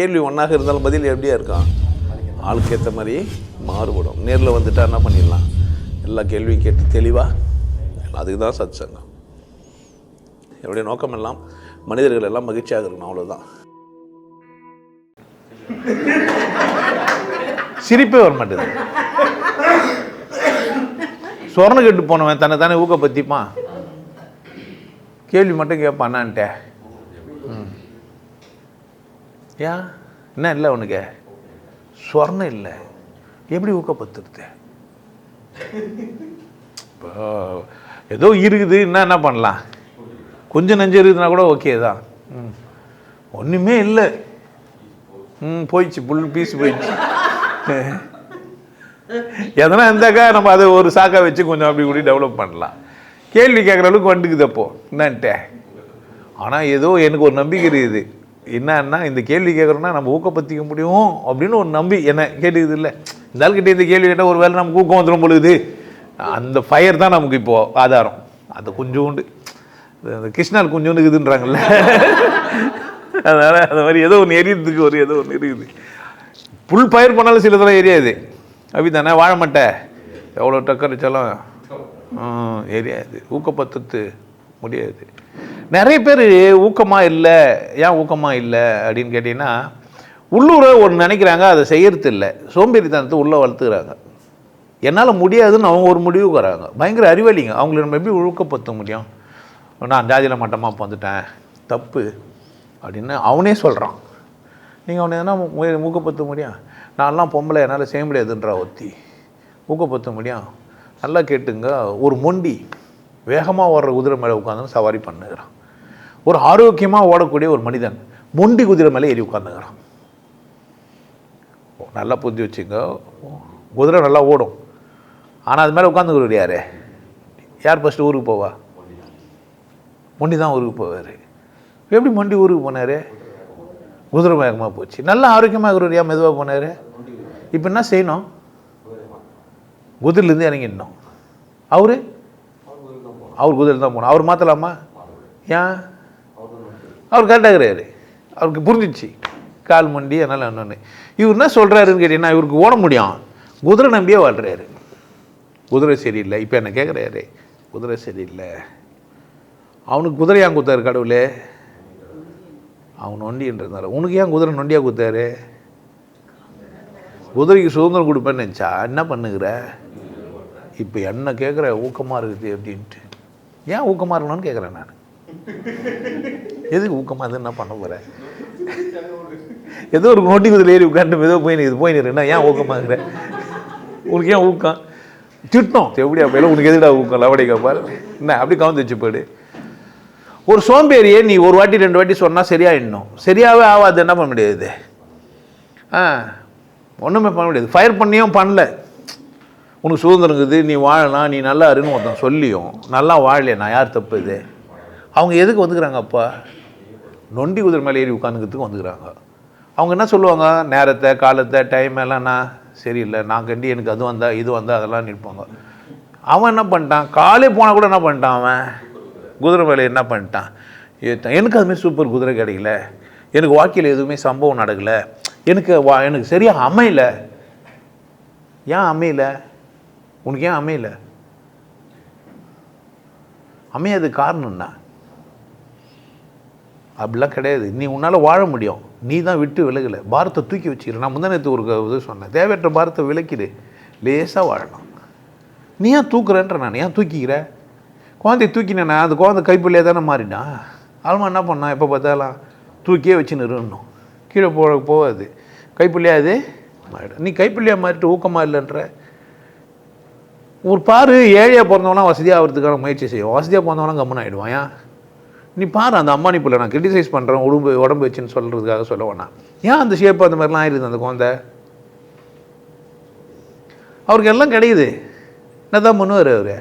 கேள்வி ஒன்றாக இருந்தாலும் பதில் எப்படியா இருக்கான் ஆளுக்கு ஏற்ற மாதிரி மாறுபடும். நேரில் வந்துட்டா என்ன பண்ணிடலாம்? எல்லா கேள்வியும் கேட்டு தெளிவாக அதுக்கு தான் சத் சங்கம் என்னுடைய நோக்கம் எல்லாம் மனிதர்கள் எல்லாம் மகிழ்ச்சியாக இருக்கணும் அவ்வளோதான் சிரிப்பே வர மாட்டேது. சொர்ண கெட்டு போனவன் தன்னை தானே ஊக்கப்படுத்திப்பான்? கேள்வி மட்டும் கேட்பான்னான்ட்ட ம். ஏன் என்ன இல்லை உனக்கு? சொர்ணம் இல்லை. எப்படி ஊக்கப்படுத்துறது? இப்போ ஏதோ இருக்குது என்ன என்ன பண்ணலாம்? கொஞ்சம் நஞ்சம் இருக்குதுன்னா கூட ஓகே தான். ம். ஒன்றுமே இல்லை. ம் போயிடுச்சு புல் பீஸ் போயிடுச்சு. எதனா இருந்தாக்கா நம்ம அதை ஒரு சாக்கா வச்சு கொஞ்சம் அப்படி கூடி டெவலப் பண்ணலாம். கேள்வி கேட்குற அளவுக்கு வந்துக்குது அப்போது என்னன்ட்டு. ஆனால் ஏதோ எனக்கு ஒரு நம்பிக்கை இருக்குது. என்னன்னா இந்த கேள்வி கேட்குறோன்னா நம்ம ஊக்கப்படுத்திக்க முடியும் அப்படின்னு ஒரு நம்பி என்ன கேட்டுக்குது இல்லை. இந்த ஆள்கிட்ட இந்த கேள்வி கேட்டால் ஒரு வேளை நமக்கு ஊக்கம் வந்துடும் பொழுது. அந்த ஃபயர் தான் நமக்கு இப்போது ஆதாரம். அது கொஞ்சோண்டு. இந்த கிருஷ்ணால் கொஞ்சோண்டு இருக்குதுன்றாங்கல்ல. அதனால் அந்த மாதிரி ஏதோ ஒன்று எரியறதுக்கு ஒரு ஏதோ ஒன்று இருக்குது. புல் பயிர் பண்ணாலும் சில தடவை எரியாது. அப்படி தானே வாழ மாட்டேன் எவ்வளோ டக்கர் வச்சாலும் எரியாது. ஊக்கப்படுத்துறது முடியாது. நிறைய பேர் ஊக்கமாக இல்லை ஏன் ஊக்கமாக இல்லை? அப்படின்னு கேட்டிங்கன்னா உள்ளூர ஒன்று நினைக்கிறாங்க அதை செய்யறது இல்லை. சோம்பேறித்தனத்தை உள்ளே வளர்த்துக்கிறாங்க. என்னால் முடியாதுன்னு அவங்க ஒரு முடிவுக்கு வராங்க. பயங்கர அறிவாளிங்க. அவங்கள நம்ம எப்படி ஊக்கப்படுத்த முடியும்? நான் ஜாதியில் மட்டமாக வந்துட்டேன் தப்பு. அப்படின்னு அவனே சொல்கிறான் நீங்கள் அவனை எதனா ஊக்கப்படுத்த முடியும்? நான்லாம் பொம்பளை என்னால் செய்ய முடியாதுன்றா ஒத்தி. ஊக்கப்படுத்த முடியும்? நல்லா கேட்டுங்க. ஒரு மொண்டி வேகமாக ஓடுற குதிரை மேலே உட்காந்து சவாரி பண்ணுகிறான். ஒரு ஆரோக்கியமாக ஓடக்கூடிய ஒரு மனிதன் மொண்டி குதிரை மேலே ஏறி உட்காந்துக்கிறான் நல்லா புரிஞ்சு வச்சுங்க குதிரை நல்லா ஓடும். ஆனால் அது மேலே உட்காந்துக்கிறவர் யார்? யார் ஃபஸ்ட்டு ஊருக்கு போவா? மொண்டி தான் ஊருக்கு போவார். எப்படி மொண்டி ஊருக்கு போனார்? குதிரை வேகமாக போச்சு. நல்லா ஆரோக்கியமாக இருக்கிறவர் ஏன் மெதுவாக போனார்? இப்போ என்ன செய்யணும்? குதிரையிலேருந்து இறங்கிடணும். அவரு? அவர் குதிரையில் தான் போகணும். அவர் மாற்றலாமா ஏன்? அவர் கரெக்டாக இருக்கிறாரு. அவருக்கு புரிஞ்சிச்சு. கால் மண்டி அதனால் ஒன்று இவர் என்ன சொல்கிறாருன்னு கேட்டீங்கன்னா இவருக்கு ஓட முடியும். குதிரை நம்பியே வாழ்கிறாரு குதிரை சரியில்லை. இப்போ என்ன கேட்குறாரு குதிரை சரியில்லை. அவனுக்கு குதிரை ஏன் கொடுத்தாரு கடவுளே? அவன் நொண்டின்றதுனால உனக்கு ஏன் குதிரை நொண்டியாக கொடுத்தாரு குதிரைக்கு சுதந்திரம் கொடுப்பேன்னு நினச்சா என்ன பண்ணுகிற? இப்போ என்ன கேட்குற ஊக்கமாக இருக்குது அப்படின்ட்டு. ஏன் ஊக்கமாக இருக்கணும்னு கேட்குறேன் நான். எதுக்கு ஊக்கமாக இருந்து என்ன பண்ண போகிறேன் ஏதோ ஒரு நோட்டி குதிரை ஏறி உட்காந்து ஏதோ போய் இது போய் என்ன ஏன் ஊக்கமாக உனக்கு ஏன் ஊக்கம்? திட்டம். எப்படியா போயில? உனக்கு எதுடா ஊக்கம்? லவடி பாரு என்ன அப்படி கவுந்து வச்சு போயிடு. ஒரு சோம்பேறியை நீ ஒரு வாட்டி ரெண்டு வாட்டி சொன்னால் சரியாயிடணும் சரியாகவே ஆகாது என்ன பண்ண முடியாது? ஆ ஒன்றுமே பண்ண முடியாது. ஃபயர் பண்ணியும் பண்ணல. உனக்கு சுதந்திரம் இருக்குது நீ வாழலாம் நீ நல்லா இருன்னு ஒருத்தன் சொல்லியும் நல்லா வாழலையே? நான் யார் தப்பு இது? அவங்க எதுக்கு வந்துக்கிறாங்க அப்பா? நொண்டி குதிரை மேலே ஏறி உட்காந்துக்கிறதுக்கு வந்துக்கிறாங்க. அவங்க என்ன சொல்லுவாங்க? நேரத்தை காலத்தை டைம் எல்லாம் நான் சரியில்லை. நான் கண்டி எனக்கு அது வந்தால் இது வந்தால் அதெல்லாம் நிற்பாங்க. அவன் என்ன பண்ணிட்டான்? காலே போனால் கூட என்ன பண்ணிட்டான் அவன்? குதிரை மேலே என்ன பண்ணிட்டான்? எனக்கு அதுமாதிரி சூப்பர் குதிரை கிடைக்கல. எனக்கு வாழ்க்கையில் எதுவுமே சம்பவம் நடக்கலை. எனக்கு வா எனக்கு சரியாக அமையல. ஏன் அமையல? உனக்கு ஏன் அமையல? அமையாது காரணம் என்ன? அப்படிலாம் கிடையாது. நீ உன்னால் வாழ முடியும். நீ தான் விட்டு விலகலை. பாரத்தை தூக்கி வச்சுக்கிற. நான் முந்தானத்து ஒரு இது சொன்னேன். தேவையற்ற பாரத்தை விலக்கிடு. லேசாக வாழணும். நீ ஏன் தூக்குறேன்ற நான். ஏன் தூக்கிக்கிற? குழந்தைய தூக்கினேண்ணா அந்த குழந்தை கைப்பிள்ளையே தானே மாறினா? ஆல்மா என்ன பண்ணான் எப்போ பார்த்தாலும் தூக்கியே வச்சு நிறுவனும் கீழே போக போகாது. கைப்பிள்ளையா அது? மாறிடும். நீ கைப்பிள்ளையாக மாறிட்டு ஊக்கமாக இல்லைன்ற. ஒரு பாரு ஏழையாக பிறந்தவனா வசதியாக ஆகிறதுக்கான முயற்சி செய்யும். வசதியாக பிறந்தவனா கம்மன் ஆகிடுவான் ஏன்? நீ பாரு அந்த அம்மானி பிள்ளை நான் கிரிட்டிசைஸ் பண்ணுறேன் உடம்பு உடம்பு வச்சுன்னு சொல்கிறதுக்காக சொல்ல வேணாம். ஏன் அந்த ஷேப் அந்த மாதிரிலாம் ஆயிடுது அந்த குழந்தை? அவருக்கு எல்லாம் கிடையுது என்ன தான் பண்ணுவார் அவர்?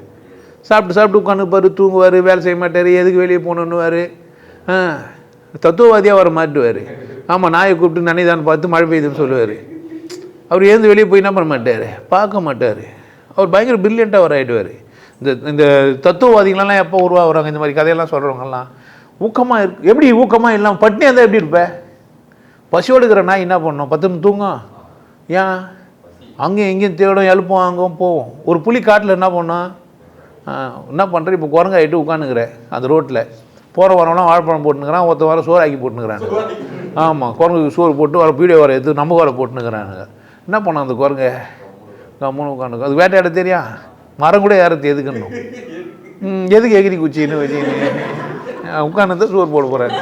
சாப்பிட்டு சாப்பிட்டு உட்காந்துப்பார் தூங்குவார் வேலை செய்ய மாட்டார் எதுக்கு வெளியே போகணுன்னுவார்? ஆ தத்துவவாதியாக வர மாட்டுவார். ஆமாம் நாயை கூப்பிட்டு நனைதான் பார்த்து மழை பெய்யுதுன்னு சொல்லுவார். அவர் ஏந்து வெளியே போய் என்ன பண்ண மாட்டார்? பார்க்க மாட்டார். அவர் பயங்கர பிரில்லியண்ட்டாக வர ஆகிடுவார் இந்த இந்த தத்துவவாதிகளெல்லாம் எப்போ உருவாகுறாங்க இந்த மாதிரி கதையெல்லாம் சொல்கிறவங்கலாம் ஊக்கமாக இருக்கு. எப்படி ஊக்கமாக இல்லாமல் பட்னியாக இருந்தால் எப்படி இருப்ப? பசியோடு இருக்கிற நாய் என்ன பண்ணணும் பத்து நிமிஷம் தூங்கும். ஏன்? அங்கேயும் எங்கேயும் தேடும் எழுப்பும் அங்கேயும் போவோம் ஒரு புளி காட்டில் என்ன பண்ணோம்? என்ன பண்ணுற இப்போ குரங்காயிட்டு உட்காந்துக்கிறேன் அந்த ரோட்டில் போகிற வரவெல்லாம் வாழைப்பழம் போட்டுனுக்கிறான் ஒருத்த வாரம் சோறு ஆக்கி போட்டுனுக்கிறான் ஆமாம் குரங்குக்கு சோறு போட்டு வர பீடியோ வர எடுத்து நம்ம வர போட்டுனுக்கிறானுங்க என்ன பண்ணோம் அந்த குரங்க? கம்முன்னு உட்காந்துக்கும் அது வேட்டையாட தெரியா? மரம் கூட ஏறது எதுக்குன்னு? ம், எதுக்கு எகிரி குச்சின்னு வச்சுன்னு? உட்காந்து சோறு போட போகிறேன்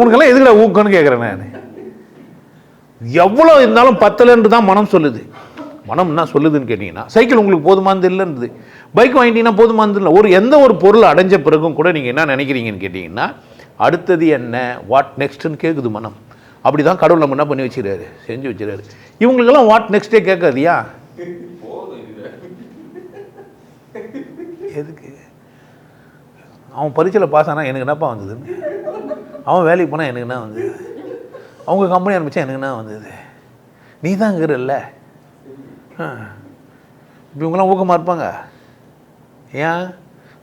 உனக்கெல்லாம் எதுக்குடா ஊக்கன்னு கேட்குறேன் நான்? எவ்வளோ இருந்தாலும் பத்தலைன்னு தான் மனம் சொல்லுது. மனம் என்ன சொல்லுதுன்னு கேட்டிங்கன்னா சைக்கிள் உங்களுக்கு போதுமானது இல்லைன்றது. பைக் வாங்கிட்டீங்கன்னா போதுமானது இல்லை. ஒரு எந்த ஒரு பொருள் அடைஞ்ச பிறகும் கூட நீங்கள் என்ன நினைக்கிறீங்கன்னு கேட்டிங்கன்னா அடுத்தது என்ன? வாட் நெக்ஸ்ட்டுன்னு கேட்குது மனம். அப்படி தான் கடவுள் நம்ம என்ன பண்ணி வச்சுக்கிறாரு செஞ்சு வச்சுறாரு இவங்களுக்கெல்லாம் வாட் நெக்ஸ்ட்டே கேட்காதியா? எதுக்கு? அவன் பரீட்சையில் பாஸ் ஆனால் எனக்கு என்னப்பா வந்ததுன்னு அவன் வேலைக்கு போனால் எனக்கு என்ன வந்தது? அவங்க கம்பெனி ஆரம்பித்தா எனக்கு என்ன வந்தது? நீ தான் இருக்கிறல்ல இப்போ இவங்களாம் ஊக்கமாக இருப்பாங்க. ஏன்?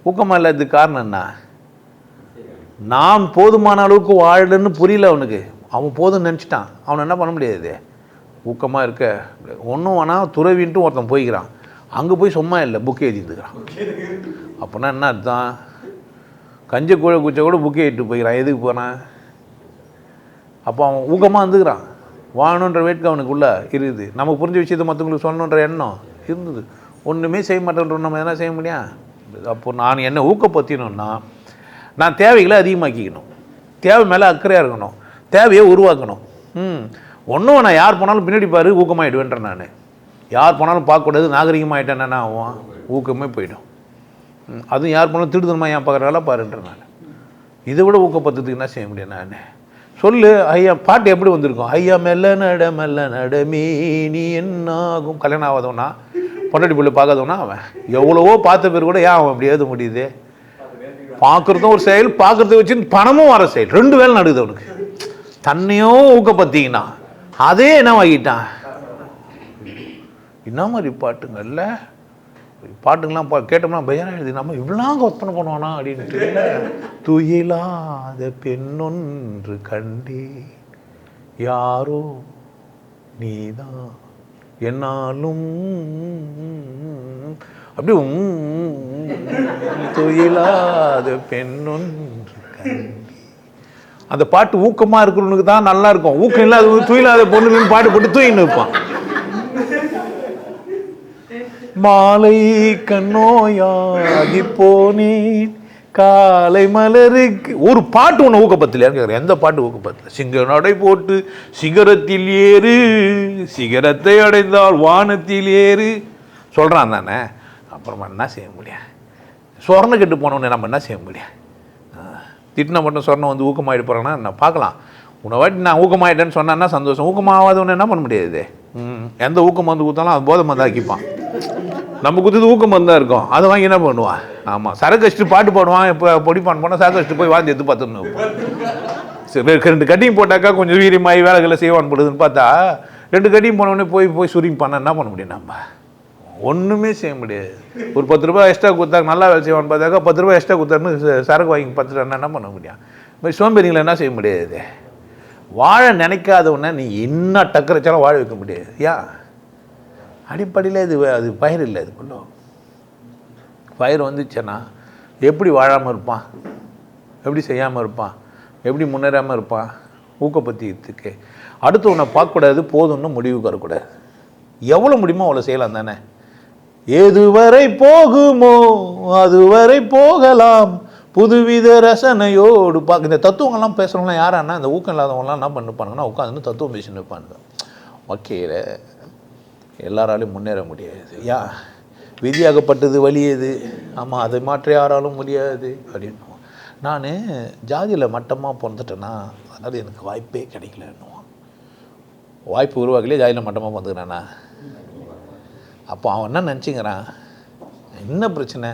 ஊக்கமாக இல்லாததுக்கு காரணம் என்ன? நான் போதுமான அளவுக்கு வாழலன்னு புரியல அவனுக்கு. அவன் போதும்னு நினச்சிட்டான். அவனை என்ன பண்ண முடியாது ஊக்கமாக இருக்க ஒன்றும் வேணால் துறவின்ட்டு ஒருத்தன் போய்க்கிறான். அங்கே போய் சும்மா இல்லை புக் எழுதிட்டுருக்கிறான் அப்படின்னா என்ன அர்த்தம்? கஞ்ச கூழ குச்ச கூட புக்கே இட்டு போய்க்கிறான். எதுக்கு போனான் அப்போ அவன் ஊக்கமாக இருந்துக்கிறான். வாழணுன்ற வேட்கை அவனுக்குள்ளே இருக்குது. நமக்கு புரிஞ்ச விஷயத்தை மற்றவங்களுக்கு சொல்லணுன்ற எண்ணம் இருந்தது. ஒன்றுமே செய்ய மாட்டேன்றோம் நம்ம எதனா செய்ய முடியும் அப்போ நான் என்ன ஊக்கப்படுத்தினோன்னா நான் தேவைகளை அதிகமாக்கிக்கணும். தேவை மேலே அக்கறையாக இருக்கணும். தேவையை உருவாக்கணும். ம். ஒன்றும் நான் யார் போனாலும் பின்னாடி பாரு ஊக்கமாகிடுவேன்றேன் நான். யார் போனாலும் பார்க்கக்கூடாது நாகரிகமாயிட்டேன்னா என்ன ஆகும்? ஊக்கமே போயிடும். அதுவும் யார் பண்ணாலும் திருடுதனமாக ஏன் பார்க்குறாங்களா பாருன்றனால நான். இதை விட ஊக்கப்படுத்துறதுக்கு என்ன செய்ய முடியும் நான்? சொல்லு ஐயா பாட்டு எப்படி வந்திருக்கும்? ஐயா மெல்ல நட மெல்ல நடமே நீ என்னாகும்? கல்யாணம் ஆகாதவனா? பொண்டாட்டி பிள்ளை பார்க்காதவனா அவன்? எவ்வளவோ பார்த்த பேர் கூட ஏன் அவன் அப்படி எழுத முடியுது? பார்க்குறதும் ஒரு செயல் பார்க்குறத வச்சு பணமும் வர செயல். ரெண்டு வேலை நடுது அவனுக்கு. தன்னையும் ஊக்கப்படுத்திக்கினான் அதே என்ன வாங்கிட்டான் என்ன மாதிரி பாட்டுங்கள்ல? பாட்டுங்கெல்லாம் பா கேட்டோம்னா பயம் எழுதி நம்ம இவ்வளோ ஒத்தனை பண்ணுவானா அப்படின்ட்டு துயிலாத பெண்ணொன்று கண்டே யாரோ நீதான். என்னாலும் அப்படி உம், துயிலாத பெண்ணொன்று கண்டே அந்த பாட்டு ஊக்கமாக இருக்கிறவனுக்கு தான் நல்லா இருக்கும். ஊக்கம் இல்லாத துயிலாத பொண்ணுன்னு பாட்டு போட்டு தூயின்னு இருப்பான். மாலை கண்ணோயாகி போனேன். காலை மலருக்கு ஒரு பாட்டு ஒன்று ஊக்கப்படுத்தலையான்னு கேட்குறேன் எந்த பாட்டு ஊக்கப்படுத்தல சிங்க நடை போட்டு சிகரத்தில் ஏறு சிகரத்தை அடைந்தால் வானத்தில் ஏறு. சொல்கிறான் தானே அப்புறமா என்ன செய்ய முடியும்? சொர்ணம் கெட்டு போனவனே நம்ம என்ன செய்ய முடியும்? திட்டின மட்டும் சொர்ணம் வந்து ஊக்கமாகிட்டு போகிறேன்னா நான் பார்க்கலாம். உன்னை வாட்டி நான் ஊக்கமாயிட்டேன்னு சொன்னேன்னா சந்தோஷம்? ஊக்கமாகாதவனு என்ன பண்ண முடியாது ம், எந்த ஊக்கம் வந்து ஊற்றாலும் அது போதை மருந்து ஆக்கிப்பான். நம்ம குத்துது ஊக்கம் தான் இருக்கும். அதை வாங்கி என்ன பண்ணுவான்? ஆமாம் சரக்கு வச்சுட்டு பாட்டு பாடுவான் இப்போ பொடிப்பான் போனால் சரக்கு வச்சுட்டு போய் வாந்தி எடுத்து பார்த்துன்னு சரி ரெண்டு கட்டிங் போட்டாக்கா கொஞ்சம் வீரியமாகி வேலைகளை செய்வான் போடுதுன்னு பார்த்தா ரெண்டு கட்டிங் போனவொடனே போய் போய் சுரிங் பண்ண என்ன பண்ண முடியும் நம்ம? ஒன்றுமே செய்ய முடியாது. ஒரு பத்து ரூபாய் எக்ஸ்ட்ரா கொடுத்தா நல்லா வேலை செய்வான்னு பார்த்தாக்கா பத்து ரூபாய் எக்ஸ்ட்ரா கொடுத்தாருன்னு சரக்கு வாங்கி பத்துட்டா என்ன பண்ண முடியும்? இப்போ சோம்பேறிங்களை என்ன செய்ய முடியாது? வாழ நினைக்காதவன நீ என்ன டக்கரைச்சாலும் வாழ வைக்க முடியாது. ஏன் அடிப்படையில் இது அது பயிர் இல்லை இதுக்குள்ள பயிர் வந்துச்சுன்னா எப்படி வாழாமல் இருப்பான்? எப்படி செய்யாமல் இருப்பான்? எப்படி முன்னேறாமல் இருப்பான்? ஊக்கப்படுத்திக்கிறதுக்கு. அடுத்து உன்னை பார்க்கக்கூடாது போதும்னு முடிவுக்கு வரக்கூடாது. எவ்வளோ முடியுமோ அவ்வளோ செய்யலாம் தானே? எதுவரை போகுமோ அதுவரை போகலாம். புதுவித ரசனையோடு பா இந்த தத்துவங்கள்லாம் பேசுகிறவங்களாம் யாரானா இந்த ஊக்கம் இல்லாதவங்களாம் என்ன பண்ணிருப்பானுங்கன்னா உட்காந்து தத்துவம் பேசின்னு இருப்பானுங்க. ஓகே எல்லாராலையும் முன்னேற முடியாது. யா விதியாகப்பட்டது வலியது ஆமாம் அதை மாற்ற யாராலும் முடியாது அப்படின்னு நான் ஜாதியில் மட்டமாக பிறந்துட்டேன்னா அதனால் எனக்கு வாய்ப்பே கிடைக்கலன்னுவான் வாய்ப்பு உருவாக்கலையே ஜாதியில் மட்டமாக பிறந்துக்கிறேன்னா அப்போ அவன் என்ன நினச்சிங்கிறான் என்ன பிரச்சனை?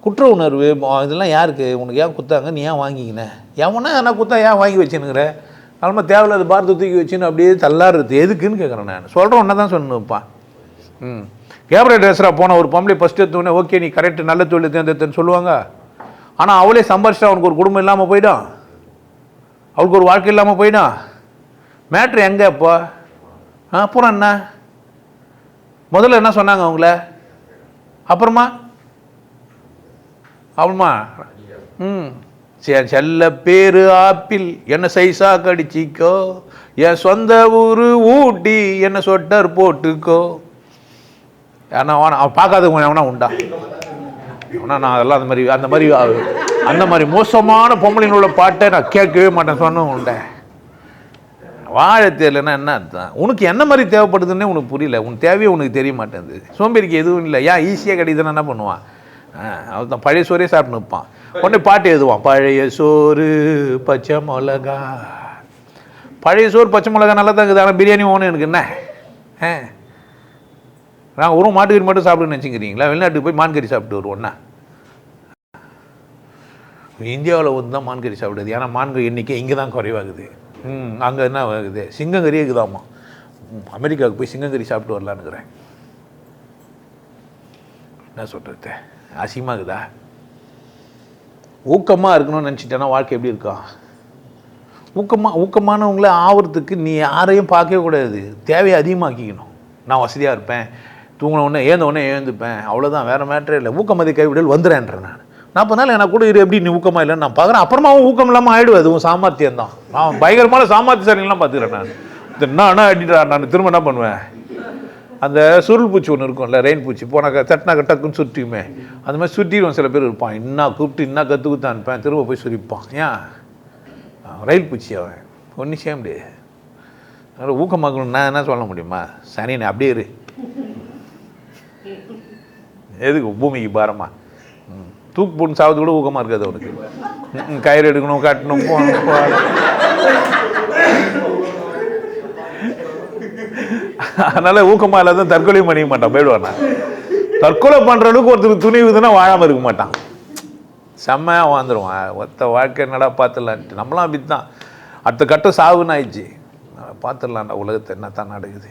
குற்ற உணர்வு இதெல்லாம் யாருக்கு? உனக்கு ஏன் குத்தாங்க நீ ஏன் வாங்கிக்கின? எவனா என்ன குத்தா ஏன் வாங்கி வச்சுனுங்கிற நம்ம தேவையில்லாத பாரத்தை தூக்கி வச்சுன்னு அப்படியே தள்ளாடுறது. எதுக்குன்னு கேட்குறேன் நான். சொல்கிறேன் ஒன்றை தான் சொன்னுப்பான் ம். கேமரா ட்ரெஸ்ஸராக போன ஒரு பொம்பளை ஃபஸ்ட் எடுத்தோடனே ஓகே நீ கரெக்ட் நல்ல தொழில் தேர்ந்தெடுத்தேன்னு சொல்லுவாங்க. ஆனால் அவளே சம்பாரிச்சிட்டா அவனுக்கு ஒரு குடும்பம் இல்லாமல் போயிடும் அவளுக்கு ஒரு வாழ்க்கை இல்லாமல் போயிடும் மேட்ரு எங்கே இப்போ ஆ அப்புறம் என்ன? முதல்ல என்ன சொன்னாங்க அவங்கள? அப்புறமா? அப்புறமா? ம். செல்ல பேரு ஆப்பிள். என்ன சைஸா கடிச்சிக்கோ? என் சொந்த ஊரு ஊட்டி. என்ன சொட்டர் போட்டுக்கோ? ஏன்னா அவன் பார்க்காத அவனா எவனா உண்டா? ஆனால் நான் அதெல்லாம் அந்த மாதிரி அந்த மாதிரி அந்த மாதிரி மோசமான பொம்பளைங்களோட பாட்டை நான் கேட்கவே மாட்டேன். சொன்ன உண்டேன் வாழ தெரியலன்னா என்ன அர்த்தம்? உனக்கு என்ன மாதிரி தேவைப்படுதுன்னே உனக்கு புரியல. உன் தேவையே உனக்கு தெரிய மாட்டேங்குது. சோம்பேறிக்கு எதுவும் இல்லை. ஏன் ஈஸியாக கிடைக்குதுன்னா என்ன பண்ணுவான்? அவன் தான் பழைய சோறே சாப்பிட்டு நிற்பான். உடனே பாட்டு எழுதுவான் பழைய சோறு பச்சை மிளகா. பழைய சோறு பச்சை மிளகா நல்லா தான் இருக்குது. ஆனால் பிரியாணி ஓணும் எனக்கு என்ன? ஆ? நான் ஒரு மாட்டுக்கறி மட்டும் சாப்பிடுன்னு நினச்சிக்கிறீங்களா? வெளிநாட்டுக்கு போய் மான்கறி சாப்பிட்டு வருவோம்னா இந்தியாவில் வந்து தான் மான்கறி சாப்பிடுது ஏன்னா மான்கறி எண்ணிக்கை இங்கே தான் குறைவாகுது. ம் அங்கே என்ன ஆகுது? சிங்கங்கறி இருக்குதாம்மா அமெரிக்காவுக்கு போய் சிங்கங்கறி சாப்பிட்டு வரலான்னுக்குறேன் என்ன சொல்கிறது அசிமாகுதா ஊக்கமாக இருக்கணும்னு நினச்சிட்டேன்னா வாழ்க்கை எப்படி இருக்கும் ஊக்கமாக ஊக்கமானவங்கள ஆவறதுக்கு நீ யாரையும் பார்க்கவே கூடாது. தேவையை அதிகமாக்கிக்கணும். நான் வசதியாக இருப்பேன். தூங்கின உடனே ஏந்த உடனே அவ்வளோதான் வேறு மேட்ரே இல்லை. ஊக்கமதி கைவிடல் வந்துடுறேன்றேன் நான். நாற்பது நாள் எனக்கு கூட இரு எப்படி நீ ஊக்கமாக இல்லைன்னு நான் பார்க்குறேன். அப்புறமா ஊக்கம் இல்லாமல் ஆயிடுவேன். அதுவும் சாமர்த்தியம் தான் நான் பயங்கரமான சாமர்த்தியசாலிகள்லாம் பார்த்துக்கிறேன் நான். என்ன அண்ணா அடிடா நான் திரும்ப என்ன பண்ணுவேன்? அந்த சுருள் பூச்சி ஒன்று இருக்கும்ல ரெயின் பூச்சி போனாக்க தட்டினாக்க டக்குன்னு சுற்றியுமே அந்த மாதிரி சுற்றிடுவோம் சில பேர் இருப்பான். இன்னா கூப்பிட்டு இன்னா கற்று குத்து அனுப்பேன் திரும்ப போய் சுரிப்பான். ஏன்? ரயில் பூச்சி அவன். ஒன்றும் செய்ய முடியாது. அதனால் ஊக்கமாக்கணும் நான் என்ன சொல்ல முடியுமா? சனி அப்படியே இரு. எதுக்கு? பூமிக்கு பாரமா. தூக்கு போட்டு சாவது கூட ஊக்கமாக இருக்காது அவனுக்கு. கயிறு எடுக்கணும் கட்டணும் போகணும். அதனால ஊக்கமாக இல்லாத தற்கொலையும் பண்ணிக்க மாட்டான் போயிடுவான் தற்கொலை பண்ணுற அளவுக்கு ஒருத்தருக்கு துணிவுதுன்னா வாழாமல் இருக்க மாட்டான். செம்மையாக வாழ்ந்துருவான். ஒத்த வாழ்க்கை என்னடா பார்த்துடலான்ட்டு. நம்மளாம் அப்படி தான் அடுத்த கட்டம் சாவுன்னு ஆயிடுச்சு. பார்த்துடலாம்டா உலகத்தை என்ன தான் நடக்குது.